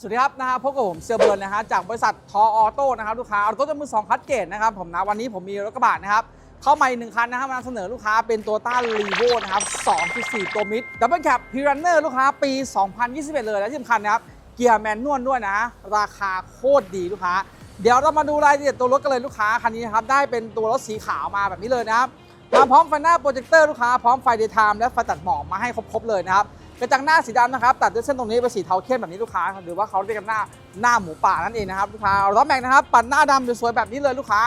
สวัสดีครับนะฮะพบกับผมเซอร์เบิร์นนะฮะจากบริษัททอออโต้นะครับลูกค้าเอารถจมือสองคัดเกตนะครับผมนะวันนี้ผมมีรถกระบะนะครับเข้ามาอีกหนึ่งคันนะครับมานำเสนอลูกค้าเป็นตัวต้ารีโวนะครับ 2.4 ตัวมิดดับเบิลแคปพีรันเนอร์ลูกค้าปี 2021 เลยและที่สำคัญนะครับเกียร์แมนนวลด้วยนะ ราคาโคตรดีลูกค้า เดี๋ยวเรามาดูรายละเอียดตัวรถกันเลยลูกค้าคันนี้นะครับได้เป็นตัวรถสีขาวมาแบบนี้เลยนะครับมาพร้อมไฟหน้าโปรเจคเตอร์ลูกค้าพร้อมไฟเดย์ไทม์และไฟตัดหมอกมาให้ครบๆเลยนะครับ ระจังหน้าสีดำนะครับตัดด้วยเส้นตรงนี้เป็นสีเทาเข้มแบบนี้ลูกค้า หรือว่าเขาเรียกกันหน้าหน้าหมูป่านั่นเองนะครับลูกค้าล้อแม็กนะครับปัดหน้าดำสวยๆแบบนี้เลยลูกค้า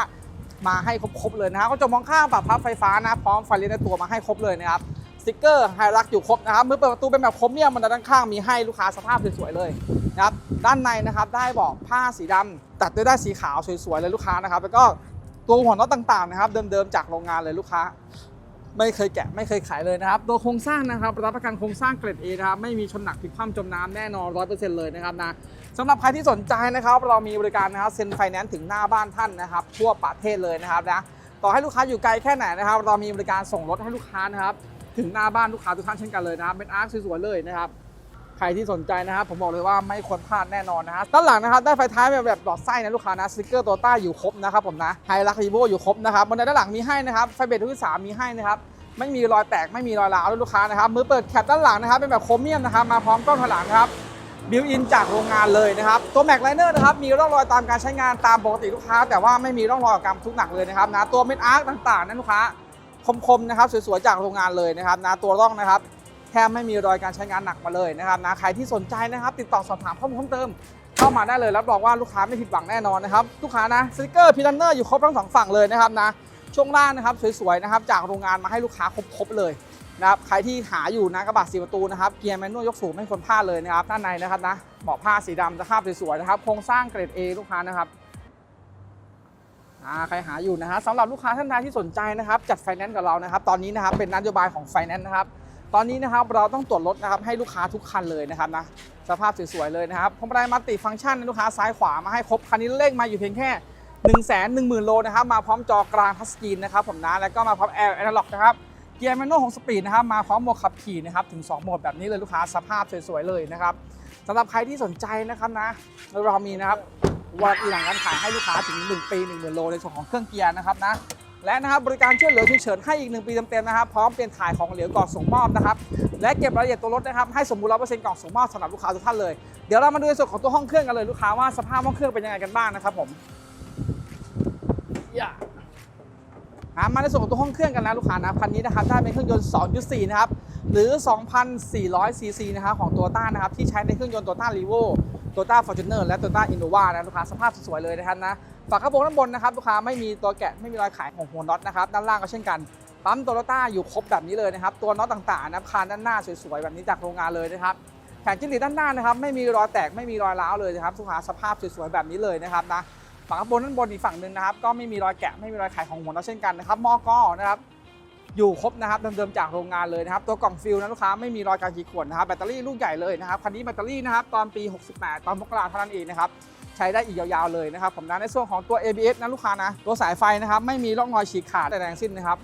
มาให้ครบๆเลยนะครับก็จะมองข้างปรับพับไฟฟ้านะพร้อมไฟเลนในตัวมาให้ครบเลยนะครับสติกเกอร์ไฮรักอยู่ครบนะครับมือเปิดประตูเป็นแบบคมเมียมมันด้านข้างมีให้ลูกค้าสภาพสวยๆเลยนะครับด้านในนะครับได้บอกผ้าสีดำตัดด้วยได้ายสีขาวสวยๆเลยลูกค้านะครับแล้วก็ตัวหัวน็อตต่างๆนะครับเดิมๆจากโรงงานเลยลูกค้า ไม่เคยแกะไม่เคยขายเลยนะครับตัวโครงสร้างนะครับรับประกันโครงสร้างเกรด A นะครับไม่มีชนหนักพลิกคว่ำจมน้ำแน่นอน100%เลยนะครับนะสำหรับใครที่สนใจนะครับเรามีบริการนะครับเซ็นไฟแนนซ์ถึงหน้าบ้านท่านนะครับทั่วประเทศเลยนะครับนะต่อให้ลูกค้าอยู่ไกลแค่ไหนนะครับ เรามีบริการส่งรถให้ลูกค้านะครับถึงหน้าบ้านลูกค้าทุกท่านเช่นกันเลยนะครับเป็นอาร์คสวยๆเลยนะครับ ใครที่สนใจนะครับผมบอกเลยว่าไม่ควรพลาดแน่นอนนะฮะด้านหลังนะครับได้ไฟท้ายแบบแบบหลอดไส้นะลูกค้านะสติกเกอร์ตัวต้าอยู่ครบนะครับผมนะไฮรักรีโวอยู่ครบนะครับบนด้านหลังมีให้นะครับไฟเบรกทุกที่สามมีให้นะครับไม่มีรอยแตกไม่มีรอยร้าวด้วยลูกค้านะครับมือเปิดแคปด้านหลังนะครับเป็นแบบโครเมียมนะครับมาพร้อมกล้องถอยหลังครับบิวอินจากโรงงานเลยนะครับตัวแม็กไลเนอร์นะครับมีร่องรอยตามการใช้งานตามปกติลูกค้า แต่ว่าไม่มีร่องรอยการทุกหนักเลยนะครับนะตัวเม็ดอาร์คต่างๆนะลูกค้าคมๆนะครับสวยๆจากโรงงานเลยนะครับนะตัวร่องนะครับ แทบไม่มีรอยการใช้งานหนักมาเลยนะครับนะใครที่สนใจนะครับ ติดต่อสอบถามข้อมูลเพิ่มเติมเข้ามาได้เลยรับรองว่าลูกค้าไม่ผิดหวังแน่นอนนะครับลูกค้านะสติกเกอร์พิลันเนอร์อยู่ครบทั้งสองฝั่งเลยนะครับนะช่วงล่างนะครับสวยๆนะครับจากโรงงานมาให้ลูกค้าครบๆเลยนะครับใครที่หาอยู่นะกระบะสีประตูนะครับเกียร์แมนนวลยกสูงไม่ควรพลาดเลยนะครับด้านในนะครับนะเบาะผ้าสีดำสภาพสวยๆนะครับโครงสร้างเกรด A ลูกค้านะครับใครหาอยู่นะฮะสำหรับลูกค้าท่านใดที่สนใจนะครับ จัดไฟแนนซ์กับเรานะครับ ตอนนี้นะครับเป็นนโยบายของไฟแนนซ์นะครับ ตอนนี้นะครับเราต้องตรวจรถนะครับให้ลูกค้าทุกคันเลยนะครับนะสภาพสวยๆเลยนะครับพรมได้มัลติฟังก์ชันนลูกค้าซ้ายขวามาให้ครบคันนี้เลขมาอยู่เพียงแค่ 1 1 0 0 0 0 โลนะครับมาพร้อมจอกลางทัชสกรีนนะครับผมนะแล้วก็มาพร้อมแอร์แอนาล็อกนะครับเกียร์แมนนวลของสปีดนะครับมาพร้อมโหมดขับขี่นะครับถึง 2 โหมดแบบนี้เลยลูกค้าสภาพสวยๆเลยนะครับสำหรับใครที่สนใจนะครับนะเรามีนะครับวันอีหลังการขายให้ลูกค้าถึง 1 ปี1 0,000โลในส่วนของเครื่องเกียร์นะครับนะ และนะครับบริการช่วยเหลือฉุกเฉินให้อีก 1 ปีเต็มๆนะครับพร้อมเปลี่ยนถ่ายของเหลวก่อนส่งมอบนะครับและเก็บรายละเอียดตัวรถนะครับให้สมบูรณ์ร้อยเปอร์เซ็นต์ก่อนส่งมอบสำหรับลูกค้าทุกท่านเลยเดี๋ยวเรามาดูในส่วนของตัวห้องเครื่องกันเลยลูกค้าว่าสภาพห้องเครื่องเป็นยังไงกันบ้างนะครับผมย่าอะมาในส่วนของตัวห้องเครื่องกันนะลูกค้านะคันนี้นะครับได้เป็นเครื่องยนต์ 2.4 นะครับหรือ 2,400 ซีซีนะครับของตัวต้านะครับที่ใช้ในเครื่องยนต์ตัวต้ารีโวโตต้าฟอร์จูเนอร์และโตต้าอินโนวานะลูกค้าสภาพสวยๆเลยนะครับนะ ฝากระโปรงด้านบนนะครับลูกค้าไม่มีตัวแกะไม่มีรอยขายของหัวน็อตนะครับด้านล่างก็เช่นกันปั๊มโตโยต้าอยู่ครบแบบนี้เลยนะครับตัวน็อตต่างๆนะคานด้านหน้าสวยๆแบบนี้จากโรงงานเลยนะครับแผงจิ้งหรีดด้านหน้านะครับไม่มีรอยแตกไม่มีรอยร้าวเลยนะครับลูกค้าสภาพสวยๆแบบนี้เลยนะครับนะฝากระโปรงด้านบนอีกฝั่งหนึ่งนะครับก็ไม่มีรอยแกะไม่มีรอยขายของหัวน็อตเช่นกันนะครับมอกอนะครับอยู่ครบนะครับเดิมๆจากโรงงานเลยนะครับตัวกล่องฟิลนะลูกค้าไม่มีรอยการขีดข่วนนะครับแบตเตอรี่ลูกใหญ่เลยนะครับคันนี้แบตเตอรี่นะครับตอนปี 68 ตอนมกราเท่านั้นเองนะครับ ใช้ได้อีกยาวๆเลยนะครับผมนะในส่วนของตัว ABS นะลูกค้านะตัวสายไฟนะครับไม่มีร่องรอยฉีกขาดแต่แรงสิ้นนะครับ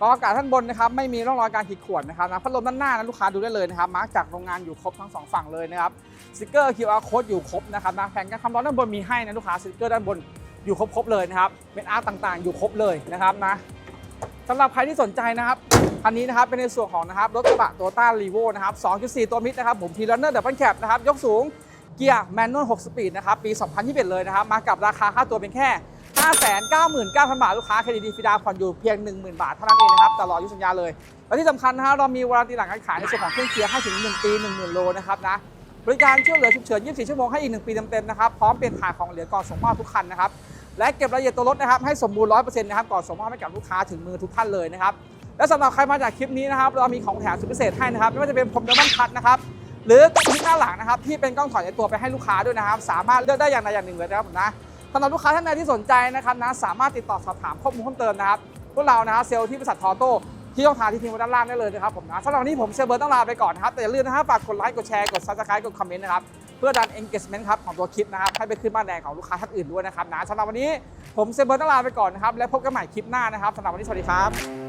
กรองอากาศท่านบนนะครับไม่มีร่องรอยการขีดข่วนนะครับนะพัดลมด้านหน้านะลูกค้าดูได้เลยนะครับมาร์กจากโรงงานอยู่ครบทั้งสองฝั่งเลยนะครับสติกเกอร์ QR code อยู่ครบนะครับนะแผ่นกันความร้อนด้านบนมีให้นะลูกค้าสติกเกอร์ด้านบนอยู่ครบๆเลยนะครับเป็นอาร์ตต่างๆ อยู่ครบเลยนะครับนะสำหรับใครที่สนใจนะครับคันนี้นะครับเป็นในส่วนของนะครับรถกระบะโตต้ารีโวนะครับ2.4 ตัวมิดนะครับผมพีลันเนอร์ดับเบิลแคปนะครับยกสูง เกียร์แมนนวล6สปีดนะครับปี 2021 เลยนะครับ มากับราคาค่าตัวเป็นแค่ 599,000 บาท ลูกค้าเครดิตดีฟรีดาผ่อนอยู่เพียง 10,000 บาทเท่านั้นเองนะครับตลอดอายุสัญญาเลย และที่สำคัญนะครับเรามีวารันตีหลังการขายในส่วนของเครื่องเกียร์ให้ถึง 1 ปี 10,000 โลนะครับนะบริการช่วยเหลือฉุกเฉิน 24 ชั่วโมงให้อีก 1 ปีเต็มๆนะครับพร้อมเปลี่ยนถ่ายของเหลือก่อนส่งมอบทุกคันนะครับและเก็บรายละเอียดตัวรถนะครับให้สมบูรณ์100%นะครับก่อนส่งมอบให้กับลูกค้าถึงมือทุกท่านเลยนะครับและสำหรับใครมาจากคลิปนี้นะครับเรามีของแถมสุดพิเศษให้นะครับไม่ว่าจะเป็นพรมเดมอนคัทนะครับ หรือกล้องที่หน้าหลังนะครับที่เป็นกล้องถอยในตัวไปให้ลูกค้าด้วยนะครับ สามารถเลือกได้อย่างใดอย่างหนึ่งเลยนะครับผมนะสำหรับลูกค้าท่านใดที่สนใจนะครับนะสามารถติดต่อสอบถามข้อมูลเพิ่มเติมนะครับพวกเรานะครับเซลล์ที่บริษัททอโต้ที่ต้องทางที่ทิ้งไว้ด้านล่างได้เลยนะครับผมนะสำหรับวันนี้ผมเซลเบิร์ตต้องลาไปก่อนนะครับแต่อย่าลืมนะครับฝากกดไลค์กดแชร์กด subscribe กดคอมเมนต์นะครับเพื่อดัน engagement ครับของตัวคลิปนะครับให้ไปขึ้นบ้าแดงของลูกค้าท่านอื่นด้วยนะครับนะสำหรับวันนี้ผมเซลเบิร์ตต้องลาไปก่อนนะครับและพบกันใหม่คลิปหน้านะครับสำหรับวันนี้สวัสดีครับ